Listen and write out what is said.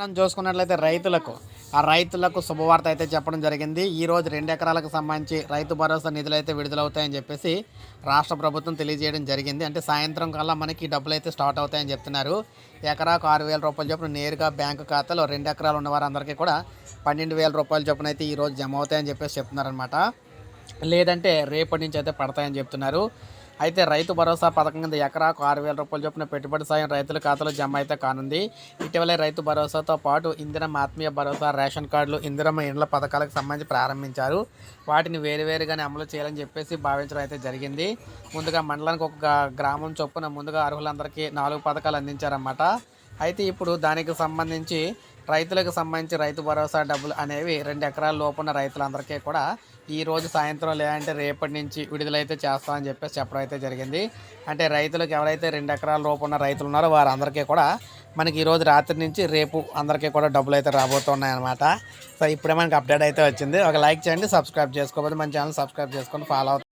మనం చూసుకున్నట్లయితే రైతులకు ఆ రైతులకు శుభవార్త అయితే చెప్పడం జరిగింది. ఈ రోజు రెండు ఎకరాలకు సంబంధించి రైతు భరోసా నిధులు అయితే విడుదలవుతాయని చెప్పేసి రాష్ట్ర ప్రభుత్వం తెలియజేయడం జరిగింది. అంటే సాయంత్రం కల్లా మనకి డబ్బులు అయితే స్టార్ట్ అవుతాయని చెప్తున్నారు. ఎకరాకు ఆరు వేల రూపాయలు చొప్పున నేరుగా బ్యాంకు ఖాతాలో రెండు ఎకరాలు ఉన్న వారందరికీ కూడా పన్నెండు వేల రూపాయల చొప్పున అయితే ఈరోజు జమ అవుతాయని చెప్పేసి చెప్తున్నారనమాట లేదంటే రేపటి నుంచి అయితే పడతాయని చెప్తున్నారు. అయితే రైతు భరోసా పథకం కింద ఎకరాకు ఆరు వేల రూపాయలు చొప్పున పెట్టుబడి సాయం రైతుల ఖాతాలో జమ అయితే కానుంది. ఇటీవలే రైతు భరోసాతో పాటు ఇందిరమ్మ ఆత్మీయ భరోసా రేషన్ కార్డులు ఇందిరమ్మ ఇండ్ల పథకాలకు సంబంధించి ప్రారంభించారు. వాటిని వేరువేరుగానే అమలు చేయాలని చెప్పేసి భావించడం అయితే జరిగింది. ముందుగా మండలానికి ఒక గ్రామం చొప్పున ముందుగా అర్హులందరికీ నాలుగు పథకాలు అందించారన్నమాట. అయితే ఇప్పుడు దానికి సంబంధించి రైతులకు సంబంధించి రైతు భరోసా డబ్బులు అనేవి రెండు ఎకరాల లోపున్న రైతులందరికీ కూడా ఈ రోజు సాయంత్రం లేదంటే రేపటి నుంచి విడుదలైతే చేస్తామని చెప్పేసి చెప్పడం అయితే జరిగింది. అంటే రైతులకు ఎవరైతే రెండు ఎకరాల లోపు ఉన్న రైతులు ఉన్నారో వారందరికీ కూడా మనకి ఈరోజు రాత్రి నుంచి రేపు అందరికీ కూడా డబ్బులు అయితే రాబోతున్నాయన్నమాట. సో ఇప్పుడే మనకి అప్డేట్ అయితే వచ్చింది. ఒక లైక్ చేయండి సబ్స్క్రైబ్ చేసుకోకపోతే మన ఛానల్ సబ్స్క్రైబ్ చేసుకొని ఫాలో అవుతుంది